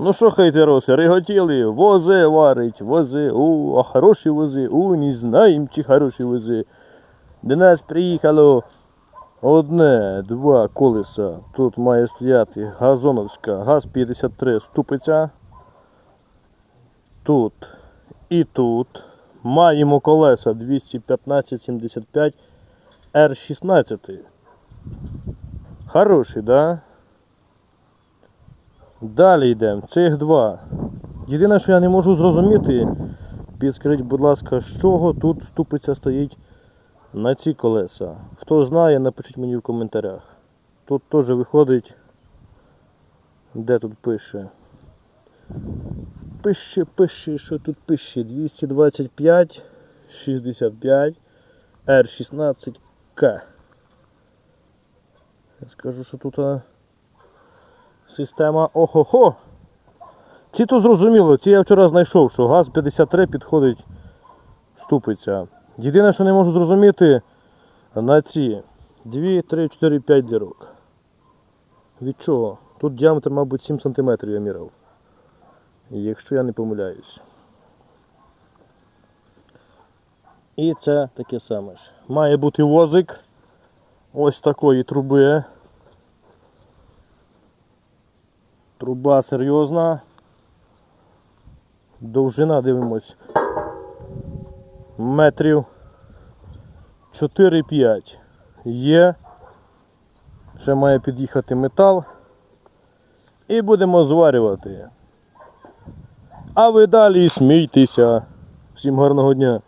Ну що хейтероси, риготіли, вози варить, вози, у, а хороші вози, у, не знаємо, чи хороші вози. До нас приїхало одне, два колеса. Тут має стояти газоновська ГАЗ-53 ступиця. Тут і тут. Маємо колеса 215-75 R16. Хороший, да? Далі йдемо. Цих два. Єдине, що я не можу зрозуміти, підскажіть, будь ласка, з чого тут ступиця стоїть на ці колеса. Хто знає, напишіть мені в коментарях. Тут теж виходить. Де тут пише? Пише, пише, що тут пише? 225, 65, R16К. Я скажу, що тут система охо-хо. Ці то зрозуміло, ці я вчора знайшов, що газ 53 підходить ступиця. Єдине, що не можу зрозуміти, на ці 2, 3, 4, 5 дірок. Від чого? Тут діаметр, мабуть, 7 см я міряв. Якщо я не помиляюсь. І це таке саме ж. Має бути возик ось такої труби. Труба серйозна. Довжина дивимось. Метрів 4-5 є. Ще має під'їхати метал. І будемо зварювати. А ви далі смійтеся. Всім гарного дня.